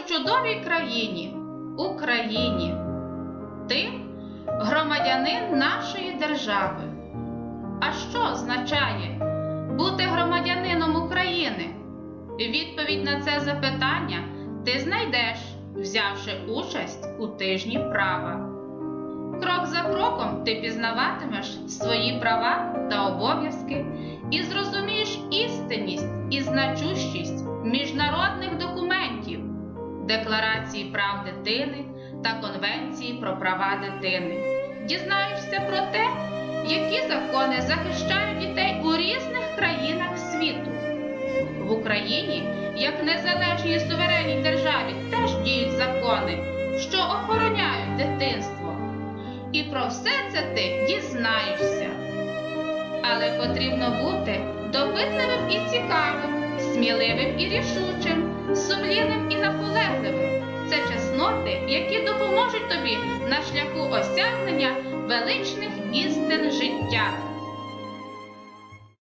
у чудовій країні, Україні. Ти громадянин нашої держави. А що означає бути громадянином України? Відповідь на це запитання ти знайдеш, взявши участь у тижні права. Крок за кроком ти пізнаватимеш свої права та обов'язки і зрозумієш істинність і значущість міжнародних Декларації прав дитини та Конвенції про права дитини. Дізнаєшся про те, які закони захищають дітей у різних країнах світу. В Україні, як незалежній суверенній державі, теж діють закони, що охороняють дитинство. І про все це ти дізнаєшся. Але потрібно бути допитливим і цікавим, сміливим і рішучим, чесноти, які допоможуть тобі на шляху осягнення величних істин життя.